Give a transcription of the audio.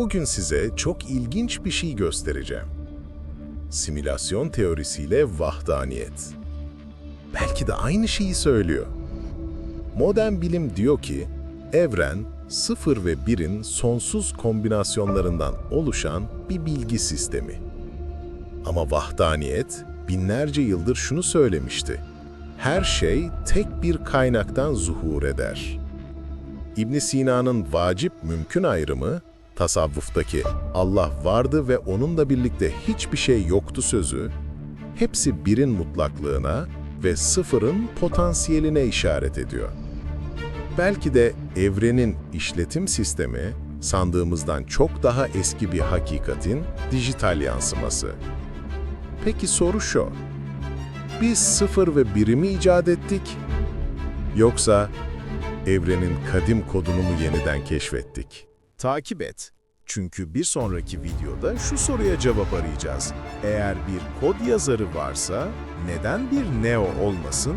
Bugün size çok ilginç bir şey göstereceğim. Simülasyon teorisiyle vahdaniyet. Belki de aynı şeyi söylüyor. Modern bilim diyor ki, evren 0 ve 1'in sonsuz kombinasyonlarından oluşan bir bilgi sistemi. Ama vahdaniyet binlerce yıldır şunu söylemişti. Her şey tek bir kaynaktan zuhur eder. İbn Sina'nın vacip mümkün ayrımı, tasavvuftaki Allah vardı ve onunla birlikte hiçbir şey yoktu sözü, hepsi birin mutlaklığına ve sıfırın potansiyeline işaret ediyor. Belki de evrenin işletim sistemi, sandığımızdan çok daha eski bir hakikatin dijital yansıması. Peki soru şu, biz sıfır ve biri mi icat ettik? Yoksa evrenin kadim kodunu mu yeniden keşfettik? Takip et. Çünkü bir sonraki videoda şu soruya cevap arayacağız. Eğer bir kod yazarı varsa neden bir Neo olmasın